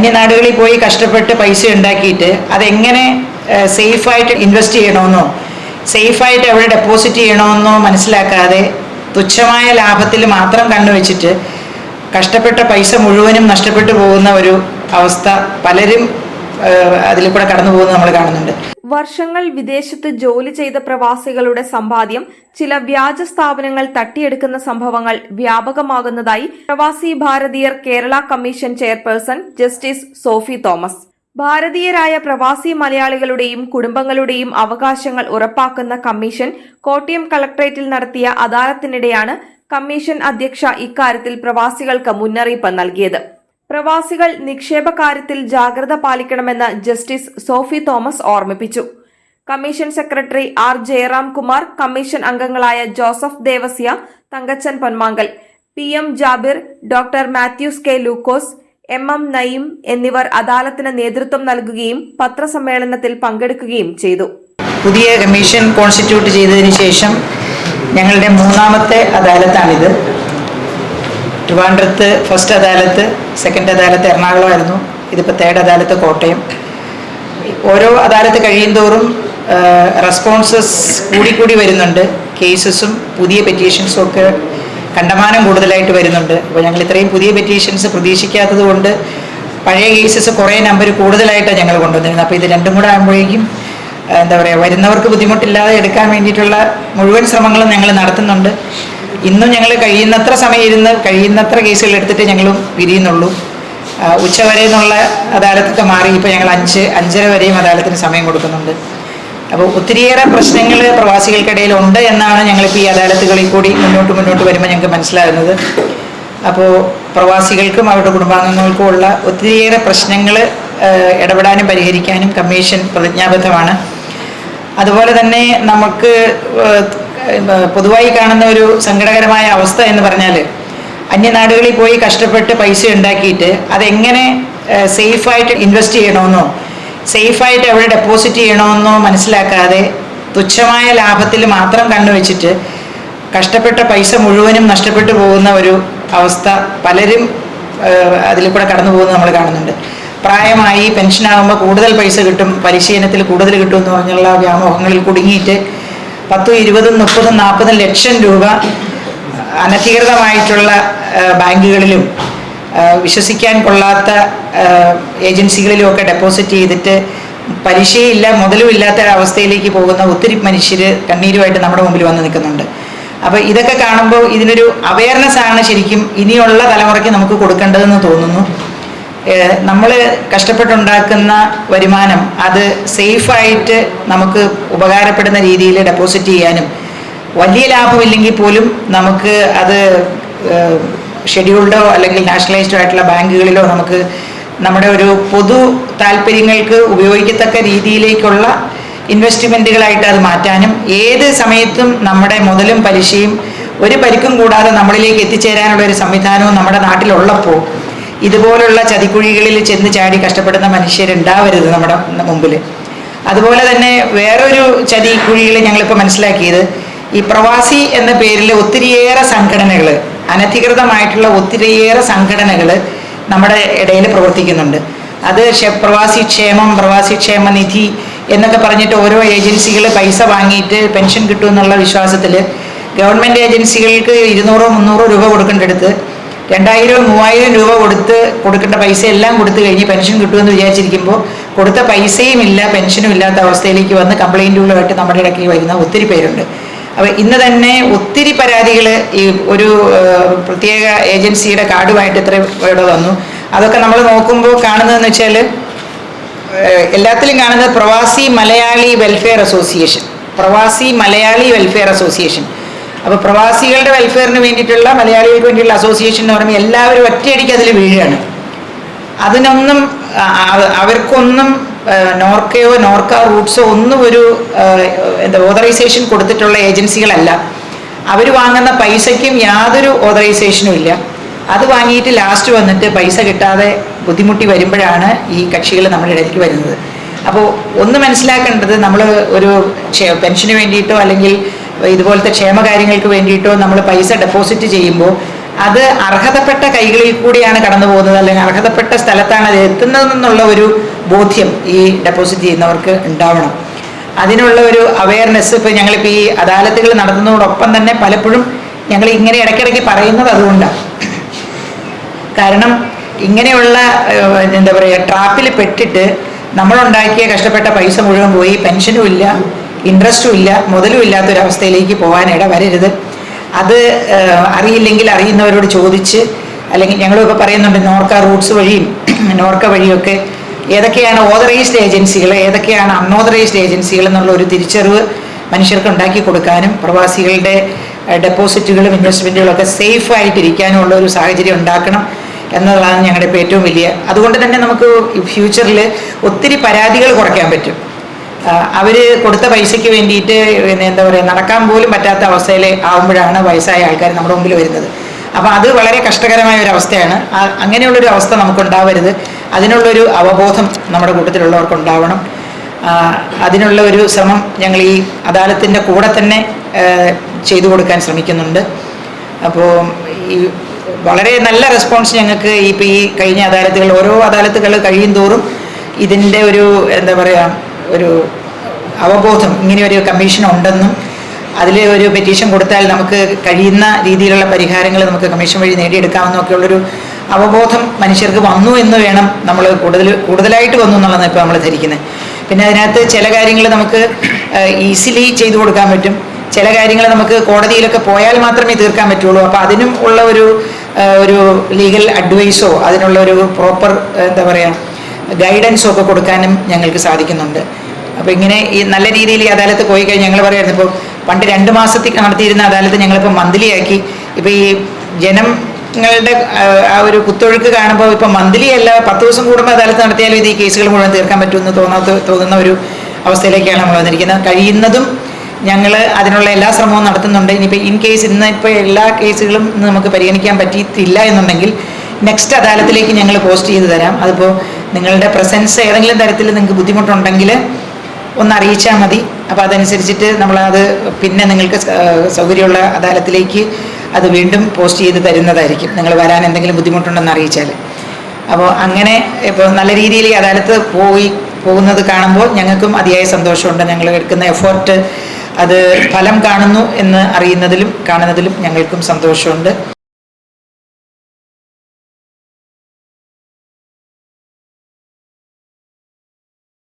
അന്യനാടുകളിൽ പോയി കഷ്ടപ്പെട്ട് പൈസ ഉണ്ടാക്കിയിട്ട് അതെങ്ങനെ സേഫായിട്ട് ഇൻവെസ്റ്റ് ചെയ്യണമെന്നോ സേഫായിട്ട് എവിടെ ഡെപ്പോസിറ്റ് ചെയ്യണമെന്നോ മനസ്സിലാക്കാതെ തുച്ഛമായ ലാഭത്തിൽ മാത്രം കണ്ണുവെച്ചിട്ട് കഷ്ടപ്പെട്ട പൈസ മുഴുവനും നഷ്ടപ്പെട്ടു പോകുന്ന ഒരു അവസ്ഥ പലരും അതിൽ കൂടെ കടന്നു പോകുന്നത് നമ്മൾ കാണുന്നുണ്ട്. വർഷങ്ങൾ വിദേശത്ത് ജോലി ചെയ്ത പ്രവാസികളുടെ സമ്പാദ്യം ചില വ്യാജ സ്ഥാപനങ്ങൾ തട്ടിയെടുക്കുന്ന സംഭവങ്ങൾ വ്യാപകമാകുന്നതായി പ്രവാസി ഭാരതീയർ Kerala commission chairperson justice Sophy Thomas. ഭാരതീയരായ പ്രവാസി മലയാളികളുടെയും കുടുംബങ്ങളുടെയും അവകാശങ്ങൾ ഉറപ്പാക്കുന്ന കമ്മീഷൻ കോട്ടയം കളക്ടറേറ്റിൽ നടത്തിയ അദാലത്തിനിടെയാണ് കമ്മീഷൻ അധ്യക്ഷ ഇക്കാര്യത്തിൽ പ്രവാസികൾക്ക് മുന്നറിയിപ്പ് നൽകിയത്. പ്രവാസികൾ നിക്ഷേപ കാര്യത്തിൽ ജാഗ്രത പാലിക്കണമെന്ന് ജസ്റ്റിസ് സോഫി തോമസ് ഓർമ്മിപ്പിച്ചു. Commission secretary R Jayaram Kumar commission അംഗങ്ങളായ Joseph Devasya Thankachan Ponmankal P M Jabir doctor Mathews K Lukose M M Nayim എന്നിവർ അദാലത്തിന് നേതൃത്വം നൽകുകയും പത്രസമ്മേളനത്തിൽ പങ്കെടുക്കുകയും ചെയ്തു. പുതിയ കമ്മീഷൻ കോൺസ്റ്റിറ്റ്യൂട്ട് ചെയ്തതിനു ശേഷം ഞങ്ങളുടെ മൂന്നാമത്തെ അദാലത്താണിത്. ട്രിവാൻഡ്രത്ത് ഫസ്റ്റ് അദാലത്ത് സെക്കൻഡ് അദാലത്ത് എറണാകുളമായിരുന്നു. ഇതിപ്പോൾ തേർഡ് അദാലത്ത് കോട്ടയം. ഓരോ അദാലത്ത് കഴിയുന്തോറും റെസ്പോൺസസ് കൂടിക്കൂടി വരുന്നുണ്ട്. കേസസും പുതിയ പെറ്റീഷൻസും ഒക്കെ കണ്ടമാനം കൂടുതലായിട്ട് വരുന്നുണ്ട്. അപ്പോൾ ഞങ്ങൾ ഇത്രയും പുതിയ പെറ്റീഷൻസ് പ്രതീക്ഷിക്കാത്തത് കൊണ്ട് പഴയ കേസസ് കുറേ നമ്പർ കൂടുതലായിട്ടാണ് ഞങ്ങൾ കൊണ്ടുവന്നിരുന്നത്. അപ്പോൾ ഇത് രണ്ടും കൂടെ ആകുമ്പോഴേക്കും എന്താ പറയുക വരുന്നവർക്ക് ബുദ്ധിമുട്ടില്ലാതെ എടുക്കാൻ വേണ്ടിയിട്ടുള്ള മുഴുവൻ ശ്രമങ്ങളും ഞങ്ങൾ നടത്തുന്നുണ്ട്. ഇന്നും ഞങ്ങൾ കഴിയുന്നത്ര സമയം ഇരുന്ന് കഴിയുന്നത്ര കേസുകൾ എടുത്തിട്ട് ഞങ്ങളും പിരിയുന്നുള്ളൂ ഉച്ച ഉച്ചവരെ എന്നുള്ള അദാലത്തൊക്കെ മാറി ഇപ്പോൾ ഞങ്ങൾ അഞ്ച് അഞ്ചര വരെയും അദാലത്തിന് സമയം കൊടുക്കുന്നുണ്ട്. അപ്പോൾ ഒത്തിരിയേറെ പ്രശ്നങ്ങൾ പ്രവാസികൾക്കിടയിൽ ഉണ്ട് എന്നാണ് ഞങ്ങളിപ്പോൾ ഈ അദാലത്തുകളിൽ കൂടി മുന്നോട്ട് മുന്നോട്ട് വരുമ്പോൾ ഞങ്ങൾക്ക് മനസ്സിലാകുന്നത്. അപ്പോൾ പ്രവാസികൾക്കും അവരുടെ കുടുംബാംഗങ്ങൾക്കും ഉള്ള ഒത്തിരിയേറെ പ്രശ്നങ്ങൾ ഇടപെടാനും പരിഹരിക്കാനും കമ്മീഷൻ പ്രതിജ്ഞാബദ്ധമാണ്. അതുപോലെ തന്നെ നമുക്ക് പൊതുവായി കാണുന്ന ഒരു സങ്കടകരമായ അവസ്ഥ എന്ന് പറഞ്ഞാൽ അന്യനാടുകളിൽ പോയി കഷ്ടപ്പെട്ട് പൈസ ഉണ്ടാക്കിയിട്ട് അതെങ്ങനെ സേഫായിട്ട് ഇൻവെസ്റ്റ് ചെയ്യണമെന്നോ സേഫായിട്ട് എവിടെ ഡെപ്പോസിറ്റ് ചെയ്യണമെന്നോ മനസ്സിലാക്കാതെ തുച്ഛമായ ലാഭത്തിൽ മാത്രം കണ്ണുവെച്ചിട്ട് കഷ്ടപ്പെട്ട പൈസ മുഴുവനും നഷ്ടപ്പെട്ടു പോകുന്ന ഒരു അവസ്ഥ പലരും അതിൽ കൂടെ കടന്നു പോകുന്നത് നമ്മൾ കാണുന്നുണ്ട്. പ്രായമായി പെൻഷനാകുമ്പോൾ കൂടുതൽ പൈസ കിട്ടും പരിശീലനത്തിൽ കൂടുതൽ കിട്ടും എന്ന് പറഞ്ഞുള്ള വ്യാമോഹങ്ങളിൽ കുടുങ്ങിയിട്ട് പത്തും ഇരുപതും മുപ്പതും നാൽപ്പതും ലക്ഷം രൂപ അനധികൃതമായിട്ടുള്ള ബാങ്കുകളിലും വിശ്വസിക്കാൻ കൊള്ളാത്ത ഏജൻസികളിലും ഒക്കെ ഡെപ്പോസിറ്റ് ചെയ്തിട്ട് പലിശയില്ല മുതലും ഇല്ലാത്ത അവസ്ഥയിലേക്ക് പോകുന്ന ഒത്തിരി മനുഷ്യർ കണ്ണീരുമായിട്ട് നമ്മുടെ മുമ്പിൽ വന്ന് നിൽക്കുന്നുണ്ട്. അപ്പോൾ ഇതൊക്കെ കാണുമ്പോൾ ഇതിനൊരു അവയർനെസ് ആണ് ശരിക്കും ഇനിയുള്ള തലമുറയ്ക്ക് നമുക്ക് കൊടുക്കേണ്ടതെന്ന് തോന്നുന്നു. നമ്മൾ കഷ്ടപ്പെട്ടുണ്ടാക്കുന്ന വരുമാനം അത് സേഫായിട്ട് നമുക്ക് ഉപകാരപ്പെടുന്ന രീതിയിൽ ഡെപ്പോസിറ്റ് ചെയ്യാനും വലിയ ലാഭമില്ലെങ്കിൽ പോലും നമുക്ക് അത് ഷെഡ്യൂൾഡോ അല്ലെങ്കിൽ നാഷണലൈസ്ഡോ ആയിട്ടുള്ള ബാങ്കുകളിലോ നമുക്ക് നമ്മുടെ ഒരു പൊതു താല്പര്യങ്ങൾക്ക് ഉപയോഗിക്കത്തക്ക രീതിയിലേക്കുള്ള ഇൻവെസ്റ്റ്മെന്റുകളായിട്ട് അത് മാറ്റാനും ഏത് സമയത്തും നമ്മുടെ മുതലും പലിശയും ഒരു പരിക്കും കൂടാതെ നമ്മളിലേക്ക് എത്തിച്ചേരാനുള്ള ഒരു സംവിധാനവും നമ്മുടെ നാട്ടിലുള്ളപ്പോൾ ഇതുപോലുള്ള ചതിക്കുഴികളിൽ ചെന്ന് ചാടി കഷ്ടപ്പെടുന്ന മനുഷ്യരുണ്ടാവരുത് നമ്മുടെ മുമ്പിൽ അതുപോലെ തന്നെ വേറൊരു ചതിക്കുഴികൾ ഞങ്ങളിപ്പോൾ മനസ്സിലാക്കിയത് ഈ പ്രവാസി എന്ന പേരിൽ ഒത്തിരിയേറെ സംഘടനകൾ അനധികൃതമായിട്ടുള്ള ഒത്തിരിയേറെ സംഘടനകൾ നമ്മുടെ ഇടയിൽ പ്രവർത്തിക്കുന്നുണ്ട്. അത് പ്രവാസി ക്ഷേമം പ്രവാസി ക്ഷേമ നിധി എന്നൊക്കെ പറഞ്ഞിട്ട് ഓരോ ഏജൻസികൾ പൈസ വാങ്ങിയിട്ട് പെൻഷൻ കിട്ടുമെന്നുള്ള വിശ്വാസത്തിൽ ഗവൺമെന്റ് ഏജൻസികൾക്ക് ഇരുന്നൂറോ മുന്നൂറോ രൂപ കൊടുക്കേണ്ടടുത്ത് രണ്ടായിരവും മൂവായിരം രൂപ കൊടുത്ത് കൊടുക്കേണ്ട പൈസ എല്ലാം കൊടുത്തു കഴിഞ്ഞ് പെൻഷൻ കിട്ടുമെന്ന് വിചാരിച്ചിരിക്കുമ്പോൾ കൊടുത്ത പൈസയും ഇല്ല പെൻഷനും ഇല്ലാത്ത അവസ്ഥയിലേക്ക് വന്ന് കംപ്ലൈന്റുകളുമായിട്ട് നമ്മുടെ ഇടയ്ക്ക് വരുന്ന ഒത്തിരി പേരുണ്ട്. അപ്പോൾ ഇന്ന് തന്നെ ഒത്തിരി പരാതികൾ ഈ ഒരു പ്രത്യേക ഏജൻസിയുടെ കാർഡുമായിട്ട് ഇത്ര ഇവിടെ വന്നു. അതൊക്കെ നമ്മൾ നോക്കുമ്പോൾ കാണുന്നതെന്ന് വെച്ചാൽ എല്ലാത്തിലും കാണുന്നത് പ്രവാസി മലയാളി വെൽഫെയർ അസോസിയേഷൻ. പ്രവാസി മലയാളി വെൽഫെയർ അസോസിയേഷൻ. അപ്പോൾ പ്രവാസികളുടെ വെൽഫെയറിന് വേണ്ടിയിട്ടുള്ള മലയാളികൾക്ക് വേണ്ടിയിട്ടുള്ള അസോസിയേഷൻ എന്ന് പറയുമ്പോൾ എല്ലാവരും ഒറ്റയടിക്ക് അതിൽ വീഴുകയാണ്. അതിനൊന്നും അവർക്കൊന്നും നോർക്കയോ നോർക്ക റൂട്ട്സോ ഒന്നും ഒരു എന്താ ഓതറൈസേഷൻ കൊടുത്തിട്ടുള്ള ഏജൻസികളല്ല. അവർ വാങ്ങുന്ന പൈസയ്ക്കും യാതൊരു ഓതറൈസേഷനും ഇല്ല. അത് വാങ്ങിയിട്ട് ലാസ്റ്റ് വന്നിട്ട് പൈസ കിട്ടാതെ ബുദ്ധിമുട്ടി വരുമ്പോഴാണ് ഈ കക്ഷികൾ നമ്മുടെ ഇടയ്ക്ക് വരുന്നത്. അപ്പോൾ ഒന്ന് മനസ്സിലാക്കേണ്ടത് നമ്മൾ ഒരു പെൻഷന് വേണ്ടിയിട്ടോ അല്ലെങ്കിൽ ഇതുപോലത്തെ ക്ഷേമകാര്യങ്ങൾക്ക് വേണ്ടിയിട്ടോ നമ്മൾ പൈസ ഡെപ്പോസിറ്റ് ചെയ്യുമ്പോൾ അത് അർഹതപ്പെട്ട കൈകളിൽ കൂടിയാണ് കടന്നു പോകുന്നത്. അല്ലെങ്കിൽ അർഹതപ്പെട്ട സ്ഥലത്താണ് അത് എത്തുന്നതെന്നുള്ള ഒരു ബോധ്യം ഈ ഡെപ്പോസിറ്റ് ചെയ്യുന്നവർക്ക് ഉണ്ടാവണം. അതിനുള്ള ഒരു അവയർനെസ് ഇപ്പോൾ ഞങ്ങളിപ്പോൾ ഈ അദാലത്തുകൾ നടത്തുന്നതോടൊപ്പം തന്നെ പലപ്പോഴും ഞങ്ങൾ ഇങ്ങനെ ഇടയ്ക്കിടയ്ക്ക് പറയുന്നത് അതുകൊണ്ടാണ്. കാരണം ഇങ്ങനെയുള്ള എന്താ പറയുക ട്രാപ്പിൽ പെട്ടിട്ട് നമ്മളുണ്ടാക്കിയ കഷ്ടപ്പെട്ട പൈസ മുഴുവൻ പോയി പെൻഷനും ഇല്ല. ഇൻട്രസ്റ്റും ഇല്ല മുതലും ഇല്ലാത്തൊരവസ്ഥയിലേക്ക് പോകാൻ ഇടവരരുത് അത് അറിയില്ലെങ്കിൽ അറിയുന്നവരോട് ചോദിച്ച് അല്ലെങ്കിൽ ഞങ്ങളിപ്പോൾ പറയുന്നുണ്ട് നോർക്ക റൂട്ട്സ് വഴിയും നോർക്ക വഴിയൊക്കെ ഏതൊക്കെയാണ് ഓതറൈസ്ഡ് ഏജൻസികൾ ഏതൊക്കെയാണ് അൺഓതറൈസ്ഡ് ഏജൻസികൾ എന്നുള്ള ഒരു തിരിച്ചറിവ് മനുഷ്യർക്ക് ഉണ്ടാക്കി കൊടുക്കാനും പ്രവാസികളുടെ ഡെപ്പോസിറ്റുകളും ഇൻവെസ്റ്റ്മെന്റുകളും ഒക്കെ സേഫ് ആയിട്ടിരിക്കാനുമുള്ള ഒരു സാഹചര്യം ഉണ്ടാക്കണം എന്നുള്ളതാണ് ഞങ്ങളുടെ ഏറ്റവും വലിയ. അതുകൊണ്ട് തന്നെ നമുക്ക് ഫ്യൂച്ചറിൽ ഒത്തിരി പരാതികൾ കുറയ്ക്കാൻ പറ്റും. അവർ കൊടുത്ത പൈസയ്ക്ക് വേണ്ടിയിട്ട് പിന്നെ എന്താ പറയുക നടക്കാൻ പോലും പറ്റാത്ത അവസ്ഥയിൽ ആകുമ്പോഴാണ് വയസ്സായ ആൾക്കാർ നമ്മുടെ മുമ്പിൽ വരുന്നത്. അപ്പോൾ അത് വളരെ കഷ്ടകരമായ ഒരു അവസ്ഥയാണ്. അങ്ങനെയുള്ളൊരു അവസ്ഥ നമുക്കുണ്ടാവരുത്. അതിനുള്ളൊരു അവബോധം നമ്മുടെ കൂട്ടത്തിലുള്ളവർക്ക് ഉണ്ടാവണം. അതിനുള്ള ഒരു ശ്രമം ഞങ്ങൾ ഈ അദാലത്തിന്റെ കൂടെ തന്നെ ചെയ്തു കൊടുക്കാൻ ശ്രമിക്കുന്നുണ്ട്. അപ്പോൾ ഈ വളരെ നല്ല റെസ്പോൺസ് ഞങ്ങൾക്ക് ഇപ്പോൾ ഈ കഴിഞ്ഞ അദാലത്തുകൾ ഓരോ അദാലത്തുകൾ കഴിയും തോറും ഇതിന്റെ ഒരു എന്താ പറയുക ഒരു അവബോധം ഇങ്ങനെ ഒരു കമ്മീഷൻ ഉണ്ടെന്നും അതിൽ ഒരു പെറ്റീഷൻ കൊടുത്താൽ നമുക്ക് കഴിയുന്ന രീതിയിലുള്ള പരിഹാരങ്ങൾ നമുക്ക് കമ്മീഷൻ വഴി നേടിയെടുക്കാമെന്നൊക്കെയുള്ളൊരു അവബോധം മനുഷ്യർക്ക് വന്നു എന്ന് വേണം നമ്മൾ കൂടുതൽ കൂടുതലായിട്ട് വന്നു എന്നുള്ളതാണ് ഇപ്പോൾ നമ്മൾ ധരിക്കുന്നത് പിന്നെ അതിനകത്ത് ചില കാര്യങ്ങൾ നമുക്ക് ഈസിലി ചെയ്തു കൊടുക്കാൻ പറ്റും. ചില കാര്യങ്ങൾ നമുക്ക് കോടതിയിലൊക്കെ പോയാൽ മാത്രമേ തീർക്കാൻ പറ്റുള്ളൂ. അപ്പോൾ അതിനും ഉള്ള ഒരു ഒരു ലീഗൽ അഡ്വൈസോ അതിനുള്ള ഒരു പ്രോപ്പർ എന്താ പറയുക ഗൈഡൻസോ ഒക്കെ കൊടുക്കാനും ഞങ്ങൾക്ക് സാധിക്കുന്നുണ്ട്. അപ്പോൾ ഇങ്ങനെ ഈ നല്ല രീതിയിൽ ഈ അദാലത്ത് പോയി കഴിഞ്ഞാൽ ഞങ്ങൾ പറയുമായിരുന്നു ഇപ്പോൾ പണ്ട് രണ്ട് മാസത്തേക്ക് നടത്തിയിരുന്ന അദാലത്ത് ഞങ്ങളിപ്പോൾ മന്ത്ലി ആക്കി ഇപ്പോൾ ഈ ജനങ്ങളുടെ ആ, ഒരു കുത്തൊഴുക്ക് കാണുമ്പോൾ ഇപ്പോൾ മന്ത്ലി അല്ല പത്ത് ദിവസം കൂടുമ്പോൾ അദാലത്ത് നടത്തിയാലും ഇത് ഈ കേസുകൾ മുഴുവൻ തീർക്കാൻ പറ്റുമെന്ന് തോന്നാത്ത തോന്നുന്ന ഒരു അവസ്ഥയിലേക്കാണ് നമ്മൾ വന്നിരിക്കുന്നത്. കഴിയുന്നതും ഞങ്ങൾ അതിനുള്ള എല്ലാ ശ്രമവും നടത്തുന്നുണ്ട്. ഇനിയിപ്പോൾ ഇൻ കേസ് ഇന്ന് ഇപ്പോൾ എല്ലാ കേസുകളും നമുക്ക് പരിഗണിക്കാൻ പറ്റിയിട്ടില്ല എന്നുണ്ടെങ്കിൽ നെക്സ്റ്റ് അദാലത്തിലേക്ക് ഞങ്ങൾ പോസ്റ്റ് ചെയ്ത് തരാം. അതിപ്പോൾ നിങ്ങളുടെ പ്രസൻസ് ഏതെങ്കിലും തരത്തിൽ നിങ്ങൾക്ക് ബുദ്ധിമുട്ടുണ്ടെങ്കിൽ ഒന്ന് അറിയിച്ചാൽ മതി. അപ്പോൾ അതനുസരിച്ചിട്ട് നമ്മളത് പിന്നെ നിങ്ങൾക്ക് സൗകര്യമുള്ള അദാലത്തിലേക്ക് അത് വീണ്ടും പോസ്റ്റ് ചെയ്ത് തരുന്നതായിരിക്കും. നിങ്ങൾ വരാൻ എന്തെങ്കിലും ബുദ്ധിമുട്ടുണ്ടെന്ന് അറിയിച്ചാൽ അപ്പോൾ അങ്ങനെ ഇപ്പോൾ നല്ല രീതിയിൽ ഈ അദാലത്ത് പോയി പോകുന്നത് കാണുമ്പോൾ ഞങ്ങൾക്കും അതിയായ സന്തോഷമുണ്ട്. ഞങ്ങൾ എടുക്കുന്ന എഫേർട്ട് അത് ഫലം കാണുന്നു എന്ന് അറിയുന്നതിലും കാണുന്നതിലും ഞങ്ങൾക്കും സന്തോഷമുണ്ട്.